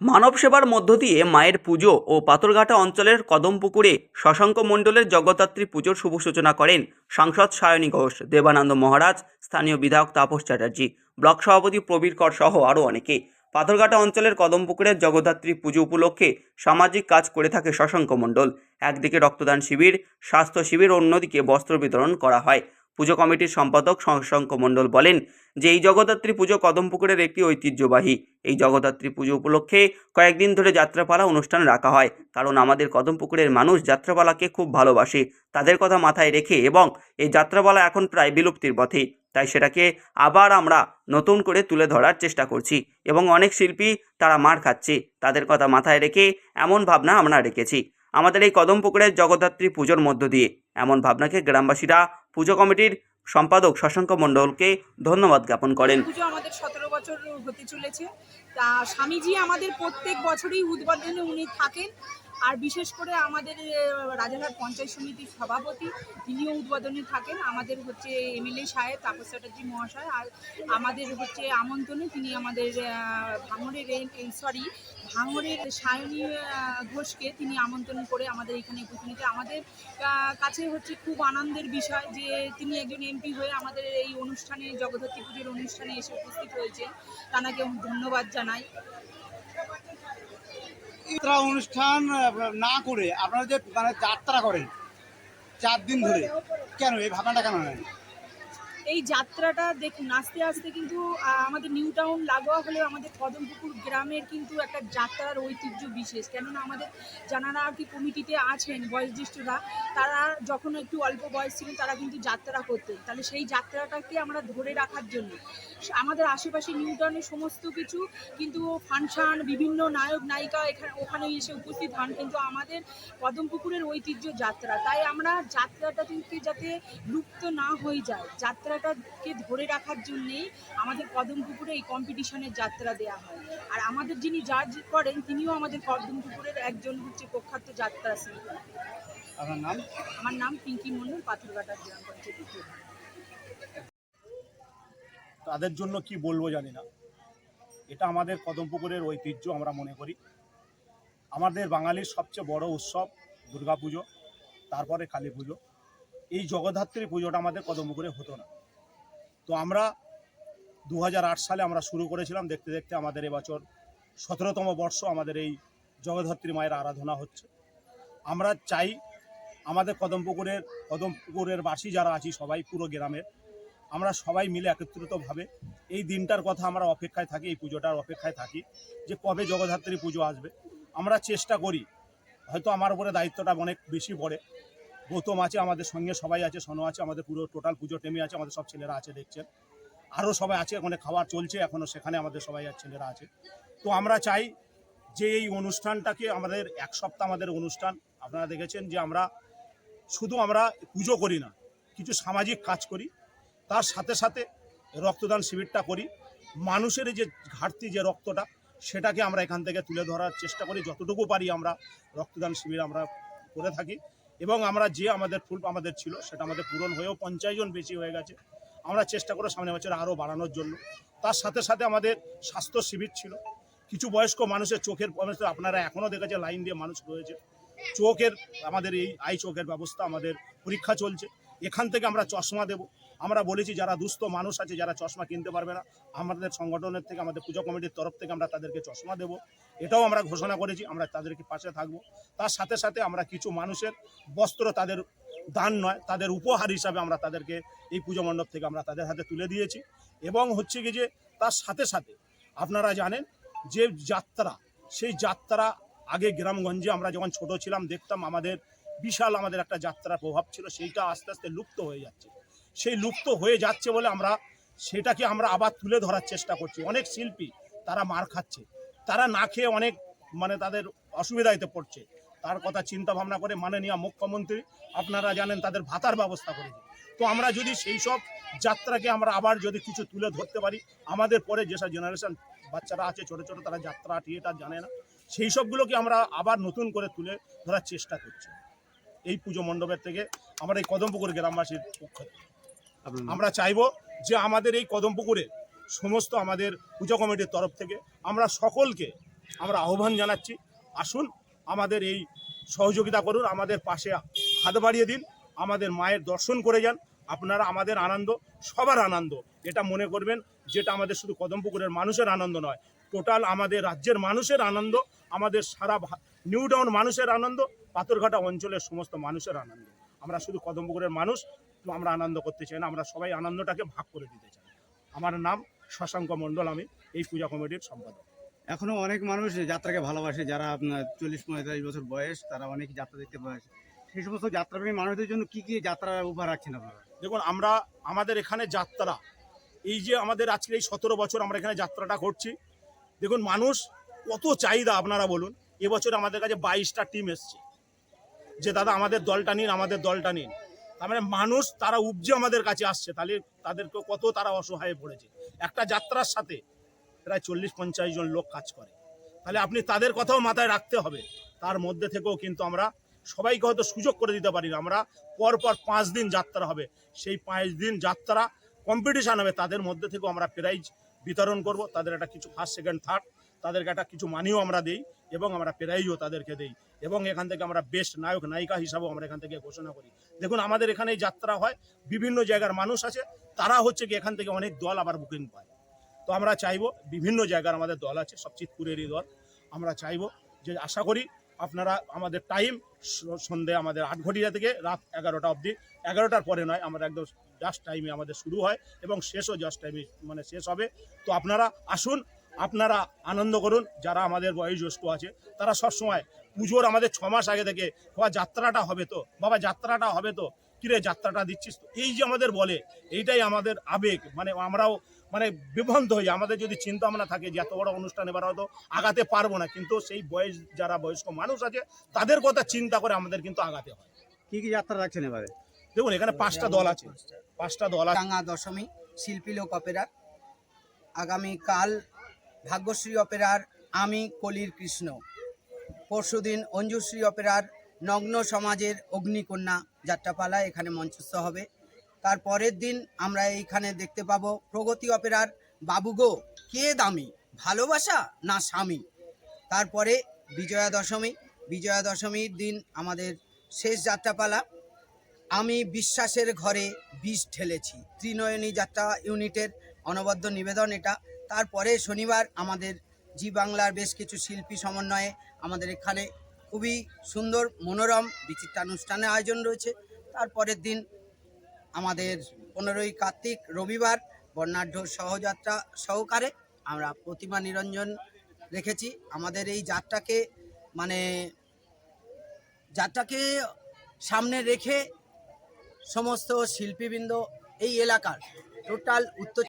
মানব সেবার মধ্য দিয়ে মায়ের পুজো ও পাথরঘাটা অঞ্চলের কদমপুকুরে শশাঙ্ক মণ্ডলের জগদ্ধাত্রী পুজোর শুভ সূচনা করেন সাংসদ সায়নী ঘোষ, দেবানন্দ মহারাজ, স্থানীয় বিধায়ক তাপস চ্যাটার্জি, ব্লক সভাপতি প্রবীর কর সহ আরও অনেকে। পাথরঘাটা অঞ্চলের কদমপুকুরের জগদ্ধাত্রী পুজো উপলক্ষে সামাজিক কাজ করে থাকে শশাঙ্ক মণ্ডল। একদিকে রক্তদান শিবির, স্বাস্থ্য শিবির, অন্যদিকে বস্ত্র বিতরণ করা হয়। পুজো কমিটির সম্পাদক শশাঙ্ক মণ্ডল বলেন যে এই জগদ্ধাত্রী পুজো কদমপুকুরের একটি ঐতিহ্যবাহী। এই জগদ্ধাত্রী পুজো উপলক্ষে কয়েকদিন ধরে যাত্রাপালা অনুষ্ঠান রাখা হয়। কারণ আমাদের কদমপুকুরের মানুষ যাত্রাপালাকে খুব ভালোবাসে। তাদের কথা মাথায় রেখে এবং এই যাত্রাপালা এখন প্রায় বিলুপ্তির পথে। তাই সেটাকে আবার আমরা নতুন করে তুলে ধরার চেষ্টা করছি এবং অনেক শিল্পী তারা মার খাচ্ছে। তাদের কথা মাথায় রেখে এমন ভাবনা আমরা রেখেছি। আমাদের এই কদমপুকুরের জগদ্ধাত্রী পুজোর মধ্য দিয়ে। এমন ভাবনাকে গ্রামবাসীরা পুজো কমিটির সম্পাদক শশাঙ্ক মণ্ডলকে ধন্যবাদ জ্ঞাপন করেন। পুজো আমাদের সতেরো বছর হতে চলেছে। তা স্বামীজি আমাদের প্রত্যেক বছরই উদ্বোধনে উনি থাকেন। আর বিশেষ করে আমাদের রাজারহাট পঞ্চায়েত সমিতির সভাপতি তিনিও উদ্বোধনে থাকেন। আমাদের হচ্ছে এমএলএ সাহেব তাপস চ্যাটার্জি মহাশয় আর আমাদের হচ্ছে আমন্ত্রণে তিনি আমাদের আহ, ভাঙড়ের সরি ভাঙড়ের সায়নী ঘোষকে তিনি আমন্ত্রণ করে আমাদের এখানে উপস্থিত আমাদের কাছে হচ্ছে খুব আনন্দের বিষয় যে তিনি একজন এমপি হয়ে আমাদের এই অনুষ্ঠানে জগদ্ধাত্রী পুজোর অনুষ্ঠানে এসে উপস্থিত হয়েছেন। তাকে ধন্যবাদ জানাই। যাত্রা অনুষ্ঠান না করে আপনারা যে মানে যাত্রা করেন, চার দিন ধরে, কেন? এই ভাবনাটা কেন নেন? এই যাত্রাটা দেখুন, আস্তে আস্তে কিন্তু আমাদের নিউ টাউন লাগোয়া হলেও আমাদের কদমপুকুর গ্রামের কিন্তু একটা যাত্রার ঐতিহ্য বিশেষ। কেননা আমাদের যারা আর কি কমিটিতে আছেন বয়োজ্যেষ্ঠরা, তারা যখন একটু অল্প বয়স ছিলেন, তারা কিন্তু যাত্রা করতেন। তাহলে সেই যাত্রাটাকে আমরা ধরে রাখার জন্য আমাদের আশেপাশে নিউ টাউনের সমস্ত কিছু কিন্তু ফাংশন বিভিন্ন নায়ক নায়িকা এখানে, ওখানে এসে উপস্থিত হন কিন্তু আমাদের কদমপুকুরের ঐতিহ্য যাত্রা। তাই আমরা যাত্রাটা কিন্তু যাতে লুপ্ত না হয়ে যায় যাত্রাটাকে ধরে রাখার জন্যেই আমাদের কদমপুকুরে এই কম্পিটিশনের যাত্রা দেওয়া হয়। আর আমাদের যিনি জাজ করেন তিনিও আমাদের কদমপুকুরের একজন হচ্ছে প্রখ্যাত যাত্রা শিল্পী। আপনার নাম? আমার নাম পিঙ্কি মন্ডল পাথরঘাটা গ্রাম পঞ্চায়েত তাদের জন্য কি বলব জানি না। এটা আমাদের কদমপুকুরের ঐতিহ্য আমরা মনে করি। আমাদের বাঙালির সবচেয়ে বড় উৎসব দুর্গাপুজো তারপরে কালী পুজো এই জগদ্ধাত্রী পুজোটা আমাদের কদমপুকুরে হতো না। তো আমরা দু হাজার আট সালে আমরা শুরু করেছিলাম। দেখতে দেখতে আমাদের এবছর সতেরোতম বর্ষ আমাদের এই জগদ্ধাত্রী মায়ের আরাধনা হচ্ছে। আমরা চাই আমাদের কদমপুকুরের কদমপুকুরের বাসী যারা আছি সবাই পুরো গ্রামের, আমরা সবাই মিলে একত্রিতভাবে এই দিনটার কথা আমরা অপেক্ষায় থাকি, এই পুজোটার অপেক্ষায় থাকি যে কবে জগদ্ধাত্রী পুজো আসবে। আমরা চেষ্টা করি, হয়তো আমার উপরে দায়িত্বটা অনেক বেশি পড়ে গৌতম আছে, আমাদের সঙ্গে সবাই আছে, সনো আছে, আমাদের পুরো টোটাল পুজো টেমে আছে, আমাদের সব ছেলেরা আছে, দেখছেন? আরও সবাই আছে ওখানে খাবার চলছে এখনও সেখানে আমাদের সবাই ছেলেরা আছে। তো আমরা চাই যে এই অনুষ্ঠানটাকে আমাদের এক সপ্তাহ আমাদের অনুষ্ঠান, আপনারা দেখেছেন যে আমরা শুধু আমরা পুজো করি না, কিছু সামাজিক কাজ করি, তার সাথে সাথে রক্তদান শিবিরটা করি, মানুষের যে ঘাটতি যে রক্তটা, সেটাকে আমরা এখান থেকে তুলে ধরার চেষ্টা করি, যতটুকু পারি আমরা রক্তদান শিবির আমরা করে থাকি। এবং আমরা যে আমাদের ফুল আমাদের ছিল, সেটা আমাদের পূরণ হয়েও পঞ্চাশ জন বেশি হয়ে গেছে। আমরা চেষ্টা করে সামনে বছর আরও বাড়ানোর জন্য। তার সাথে সাথে আমাদের স্বাস্থ্য শিবির ছিল। কিছু বয়স্ক মানুষের চোখের আপনারা এখনও দেখেছে লাইন দিয়ে মানুষ রয়েছে। চোখের, আমাদের এই আই চোখের ব্যবস্থা, আমাদের পরীক্ষা চলছে। এখান থেকে আমরা চশমা দেব। আমরা বলেছি, যারা দুস্থ মানুষ আছে, যারা চশমা কিনতে পারবে না, আমাদের সংগঠনের থেকে, আমাদের পুজো কমিটির তরফ থেকে আমরা তাদেরকে চশমা দেব। এটাও আমরা ঘোষণা করেছি, আমরা তাদেরকে পাশে থাকব। তার সাথে সাথে আমরা কিছু মানুষের বস্ত্র তাদের দান নয়, তাদের উপহার হিসাবে আমরা তাদেরকে এই পুজো মণ্ডপ থেকে আমরা তাদের হাতে তুলে দিয়েছি। এবং হচ্ছে কি যে, তার সাথে সাথে আপনারা জানেন যে যাত্রা, সেই যাত্রা আগে গ্রামগঞ্জে আমরা যখন ছোট ছিলাম, দেখতাম আমাদের বিশাল আমাদের একটা যাত্রার প্রভাব ছিল, সেইটা আস্তে আস্তে লুপ্ত হয়ে যাচ্ছে। সেই লুপ্ত হয়ে যাচ্ছে বলে আমরা সেটাকে আমরা আবার তুলে ধরার চেষ্টা করছি। অনেক শিল্পী তারা মার খাচ্ছে। তারা না খেয়ে অনেক মানে তাদের অসুবিধাতে পড়ছে। তার কথা চিন্তা ভাবনা করে মাননীয় মুখ্যমন্ত্রী, আপনারা জানেন তাদের ভাতার ব্যবস্থা করেছে তো আমরা যদি সেই সব যাত্রাকে আমরা আবার যদি কিছু তুলে ধরতে পারি, আমাদের পরে যেসব জেনারেশন বাচ্চারা আছে, ছোট ছোট তারা যাত্রা থিয়েটার জানে না, সেই সবগুলোকে আমরা আবার নতুন করে তুলে ধরার চেষ্টা করছি। এই পুজো মণ্ডপের থেকে আমরা এই কদমপুকুর গ্রামবাসীর পক্ষ আমরা চাইব যে আমাদের এই কদমপুকুরে সমস্ত আমাদের পুজো কমিটির তরফ থেকে আমরা সকলকে আমরা আহ্বান জানাচ্ছি আসুন আমাদের এই সহযোগিতা করুন আমাদের পাশে হাত বাড়িয়ে দিন আমাদের মায়ের দর্শন করে যান আপনারা আমাদের আনন্দ সবার আনন্দ এটা মনে করবেন যেটা আমাদের শুধু কদমপুকুরের মানুষের আনন্দ নয় টোটাল আমাদের রাজ্যের মানুষের আনন্দ আমাদের সারা নিউ টাউন মানুষের আনন্দ পাথরঘাটা অঞ্চলের সমস্ত মানুষের আনন্দ। আমরা শুধু কদমপুকুরের মানুষ তো আমরা আনন্দ করতে চাই না আমরা সবাই আনন্দটাকে ভাগ করে দিতে চাই। আমার নাম শশাঙ্ক মণ্ডল আমি এই পূজা কমিটির সম্পাদক। এখনও অনেক মানুষ যাত্রাকে ভালোবাসে যারা আপনার চল্লিশ পঁয়তাল্লিশ বছর বয়স তারা অনেক যাত্রা দেখতে ভালোবাসে সেই সমস্ত যাত্রাপ্রেমী মানুষদের জন্য কি কি যাত্রা উপহার রাখছেন আপনারা? দেখুন আমরা আমাদের এখানে যাত্রা এই যে আমাদের আজকে এই সতেরো বছর আমরা এখানে যাত্রাটা করছি দেখুন মানুষ কত চাহিদা আপনারা বলুন। এবছর আমাদের কাছে বাইশটা টিম এসছে। যে, দাদা, আমাদের দলটা নিন, আমাদের দলটা নিন। তার মানে মানুষ, তারা উপজে আমাদের কাছে আসছে। তাহলে তাদেরকে কত তারা অসহায় পড়েছে। একটা যাত্রার সাথে প্রায় চল্লিশ পঞ্চাশ জন লোক কাজ করে। তাহলে আপনি তাদের কথাও মাথায় রাখতে হবে। তার মধ্যে থেকেও কিন্তু আমরা সবাইকে হয়তো সুযোগ করে দিতে পারি না। আমরা পর পর পাঁচ দিন যাত্রা হবে। সেই পাঁচ দিন যাত্রা কম্পিটিশান হবে। তাদের মধ্যে থেকেও আমরা প্রাইজ বিতরণ করব। তাদের একটা কিছু ফার্স্ট সেকেন্ড থার্ড তাদেরকে একটা কিছু মানিও আমরা দিই এবং আমরা প্রাইজও তাদেরকে দিই। এবং এখান থেকে আমরা বেস্ট নায়ক, নায়িকা হিসাবেও আমরা এখান থেকে ঘোষণা করি। দেখুন, আমাদের এখানে যাত্রা হয়, বিভিন্ন জায়গার মানুষ আছে, তারা হচ্ছে কি এখান থেকে অনেক দল আবার বুকিং পায়। তো আমরা চাইব বিভিন্ন জায়গার আমাদের দল আছে সব চিতপুরেরই দল। আমরা চাইব যে, আশা করি আপনারা আমাদের টাইম সন্ধে আমাদের আট ঘটিয়া থেকে রাত এগারোটা অবধি, এগারোটার পরে নয়, আমরা একদম জাস্ট টাইমে আমাদের শুরু হয় এবং শেষও জাস্ট টাইমে মানে শেষ হবে। তো আপনারা আসুন, আপনারা আনন্দ করুন, যারা আমাদের বয়োজ্যেষ্ঠ আছে, তারা সব সময় পুজোর আমাদের ছ মাস আগে থেকে বাবা যাত্রাটা হবে তো বাবা যাত্রাটা হবে তো কিরে যাত্রাটা দিচ্ছিস তো? এই যে আমাদের বলে এইটাই আমাদের আবেগ মানে আমরাও মানে বিভ্রান্ত হই আমাদের যদি চিন্তা ভাবনা থাকে যে এত বড় অনুষ্ঠান এবার হয়তো আগাতে পারব না কিন্তু সেই বয়স যারা বয়স্ক মানুষ আছে তাদের কথা চিন্তা করে আমাদের কিন্তু আগাতে হয়। কি কি যাত্রা রাখছেন এবারে? দেখুন এখানে পাঁচটা দল আছে পাঁচটা দল আছে। টাঙ্গা দশমী শিল্পী লোক অপেরার আগামীকাল ভাগ্যশ্রী অপেরার আমি কলির কৃষ্ণ। পরশুদিন অঞ্জুশ্রী অপেরার নগ্ন সমাজের অগ্নিকন্যা যাত্রাপালা এখানে মঞ্চস্থ হবে। তার পরের দিন আমরা এইখানে দেখতে পাবো প্রগতি অপেরার বাবুগো কে দামি? ভালোবাসা না স্বামী? তারপরে বিজয়া দশমী বিজয়া দশমীর দিন আমাদের শেষ যাত্রাপালা। আমি বিশ্বাসের ঘরে বিষ ঢেলেছি। ত্রিনয়নী যাত্রা ইউনিটের অনবদ্য নিবেদন এটা। তারপরে শনিবার আমাদের জি বাংলার বেশ কিছু শিল্পী সমন্বয়ে আমাদের এখানে খুবই সুন্দর, মনোরম, বিচিত্রানুষ্ঠানের আয়োজন রয়েছে। তারপরের দিন আমাদের পনেরোই কার্তিক রবিবার বর্ণাঢ্য সহযাত্রা সহকারে আমরা প্রতিমা নিরঞ্জন রেখেছি। আমাদের এই যাত্রাকে মানে যাত্রাকে সামনে রেখে সমস্ত শিল্পীবৃন্দ এই এলাকার টোটাল উত্তর